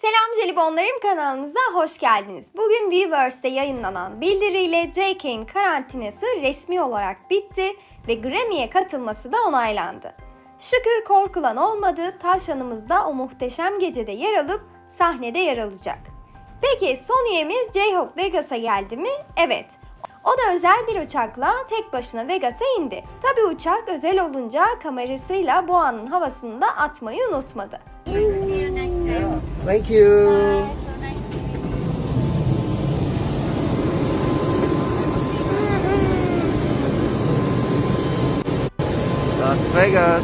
Selam Jelibonlarım kanalınıza hoş geldiniz. Bugün Weverse'de yayınlanan bildiriyle JK'in karantinası resmi olarak bitti ve Grammy'ye katılması da onaylandı. Şükür korkulan olmadı, tavşanımız da o muhteşem gecede yer alıp sahnede yer alacak. Peki son üyemiz J-Hope Vegas'a geldi mi? Evet. O da özel bir uçakla tek başına Vegas'a indi. Tabi uçak özel olunca kamerasıyla bu anın havasını da atmayı unutmadı. Thank you. Bye. So nice to meet you. Las Vegas.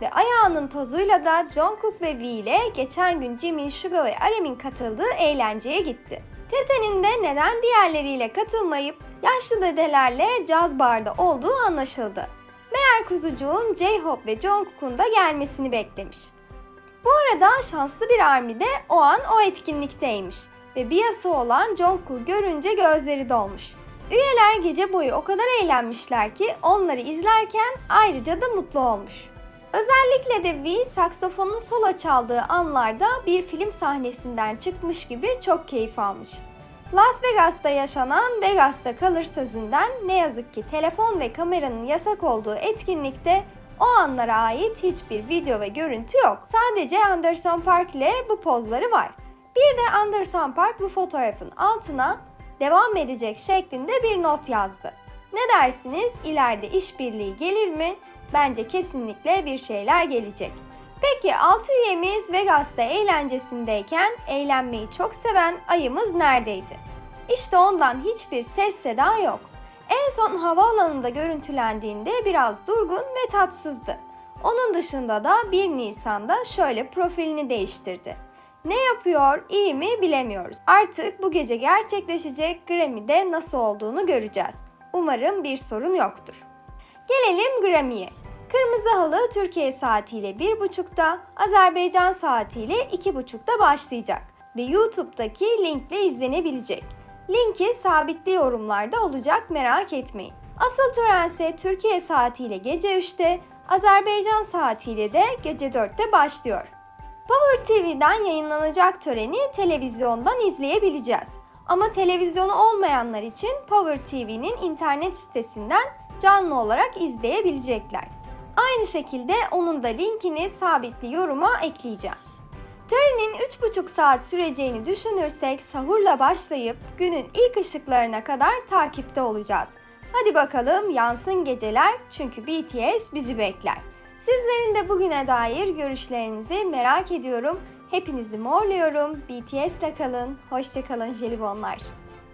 Ve ayağının tozuyla da Jungkook ve V ile geçen gün Jimin, Suga ve Arem'in katıldığı eğlenceye gitti. Tete'nin de neden diğerleriyle katılmayıp yaşlı dedelerle caz barda olduğu anlaşıldı. Meğer kuzucuğum J-Hope ve Jungkook'un da gelmesini beklemiş. Bu arada şanslı bir Army de o an o etkinlikteymiş ve biyası olan Jungkook görünce gözleri dolmuş. Üyeler gece boyu o kadar eğlenmişler ki onları izlerken ayrıca da mutlu olmuş. Özellikle de V saksafonun sola çaldığı anlarda bir film sahnesinden çıkmış gibi çok keyif almış. Las Vegas'ta yaşanan Vegas'ta kalır sözünden ne yazık ki telefon ve kameranın yasak olduğu etkinlikte o anlara ait hiçbir video ve görüntü yok. Sadece Anderson Park ile bu pozları var. Bir de Anderson Park bu fotoğrafın altına devam edecek şeklinde bir not yazdı. Ne dersiniz? İleride işbirliği gelir mi? Bence kesinlikle bir şeyler gelecek. Peki 6 üyemiz Vegas'ta eğlencesindeyken eğlenmeyi çok seven ayımız neredeydi? İşte ondan hiçbir ses seda yok. En son havaalanında görüntülendiğinde biraz durgun ve tatsızdı. Onun dışında da 1 Nisan'da şöyle profilini değiştirdi. Ne yapıyor, iyi mi bilemiyoruz. Artık bu gece gerçekleşecek Grammy'de nasıl olduğunu göreceğiz. Umarım bir sorun yoktur. Gelelim Grammy'ye. Kırmızı Halı Türkiye saatiyle 1.30'da, Azerbaycan saatiyle 2.30'da başlayacak ve YouTube'daki linkle izlenebilecek. Linki sabitli yorumlarda olacak merak etmeyin. Asıl tören ise Türkiye saatiyle gece 3'te, Azerbaycan saatiyle de gece 4'te başlıyor. Power TV'den yayınlanacak töreni televizyondan izleyebileceğiz. Ama televizyonu olmayanlar için Power TV'nin internet sitesinden canlı olarak izleyebilecekler. Aynı şekilde onun da linkini sabitli yoruma ekleyeceğim. Törenin 3,5 saat süreceğini düşünürsek sahurla başlayıp günün ilk ışıklarına kadar takipte olacağız. Hadi bakalım yansın geceler çünkü BTS bizi bekler. Sizlerin de bugüne dair görüşlerinizi merak ediyorum. Hepinizi morluyorum. BTS'le kalın. Hoşçakalın jelibonlar.